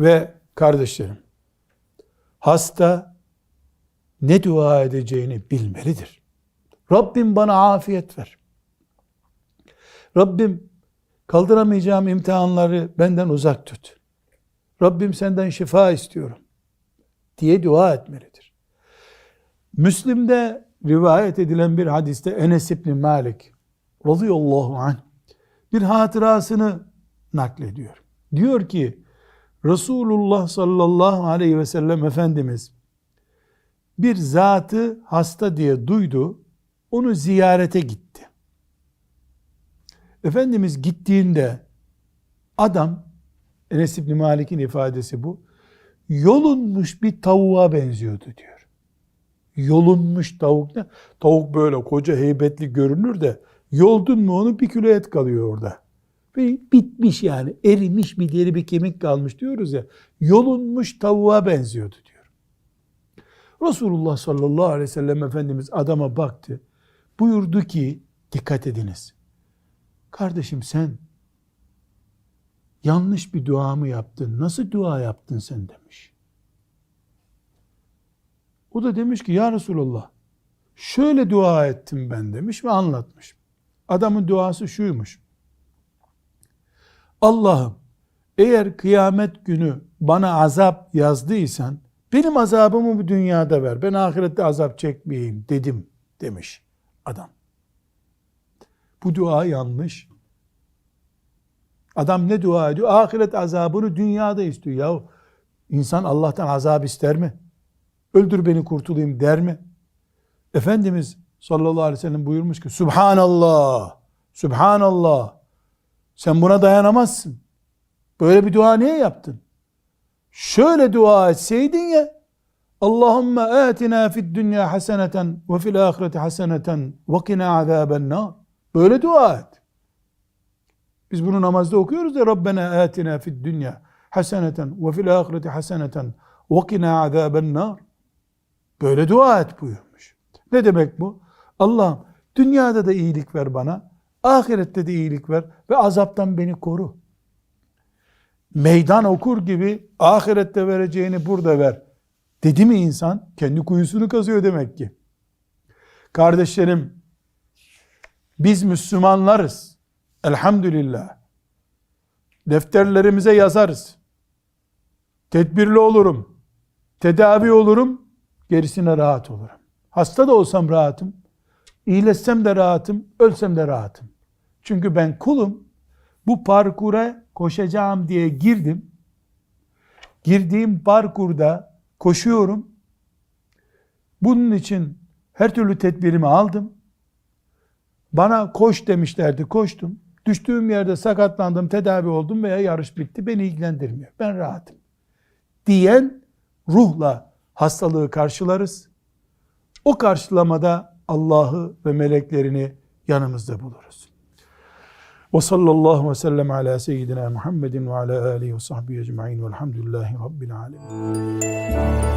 Ve kardeşlerim, hasta ne dua edeceğini bilmelidir. Rabbim bana afiyet ver. Rabbim kaldıramayacağım imtihanları benden uzak tut. Rabbim senden şifa istiyorum diye dua etmelidir. Müslim'de rivayet edilen bir hadiste Enes İbni Malik radıyallahu anh bir hatırasını naklediyor. Diyor ki Resulullah sallallahu aleyhi ve sellem Efendimiz bir zatı hasta diye duydu, onu ziyarete gitti. Efendimiz gittiğinde adam, Enes İbni Malik'in ifadesi bu, yolunmuş bir tavuğa benziyordu diyor. Yolunmuş tavuk ne? Tavuk böyle koca heybetli görünür de yoldun mu onu bir kilo et kalıyor orada. Bitmiş yani erimiş bir deri bir kemik kalmış diyoruz ya. Yolunmuş tavuğa benziyordu diyor. Resulullah sallallahu aleyhi ve sellem Efendimiz adama baktı. Buyurdu ki dikkat ediniz. Kardeşim sen yanlış bir dua mı yaptın? Nasıl dua yaptın sen demiş. O da demiş ki ya Resulullah şöyle dua ettim ben demiş ve anlatmış. Adamın duası şuymuş. Allah'ım eğer kıyamet günü bana azap yazdıysan benim azabımı bu dünyada ver. Ben ahirette azap çekmeyeyim dedim demiş adam. Bu dua yanlış. Adam ne dua ediyor? Ahiret azabını dünyada istiyor. Ya insan Allah'tan azap ister mi? Öldür beni kurtulayım der mi? Efendimiz sallallahu aleyhi ve sellem buyurmuş ki Subhanallah, Subhanallah. Sen buna dayanamazsın. Böyle bir dua niye yaptın? Şöyle dua etseydin ya Allahümme atina fid dünya haseneten ve fil ahireti haseneten ve kina azaben nar. Böyle dua et. Biz bunu namazda okuyoruz ya Rabbena atina fid dünya haseneten ve fil ahireti haseneten ve kina azaben nar. Böyle dua et buyurmuş. Ne demek bu? Allah'ım dünyada da iyilik ver bana, ahirette de iyilik ver ve azaptan beni koru. Meydan okur gibi ahirette vereceğini burada ver. Dedi mi insan? Kendi kuyusunu kazıyor demek ki. Kardeşlerim, biz Müslümanlarız. Elhamdülillah. Defterlerimize yazarız. Tedbirli olurum. Tedavi olurum. Gerisine rahat olurum. Hasta da olsam rahatım. İyileşsem de rahatım. Ölsem de rahatım. Çünkü ben kulum. Bu parkura koşacağım diye girdim. Girdiğim parkurda koşuyorum. Bunun için her türlü tedbirimi aldım. Bana koş demişlerdi, koştum. Düştüğüm yerde sakatlandım, tedavi oldum veya yarış bitti. Beni ilgilendirmiyor. Ben rahatım. Diyen ruhla hastalığı karşılarız. O karşılamada Allah'ı ve meleklerini yanımızda buluruz. Ve sallallahu ve sellem ala seyyidina Muhammedin ve ala alihi ve sahbihi ecma'in velhamdülillahi rabbil alemin.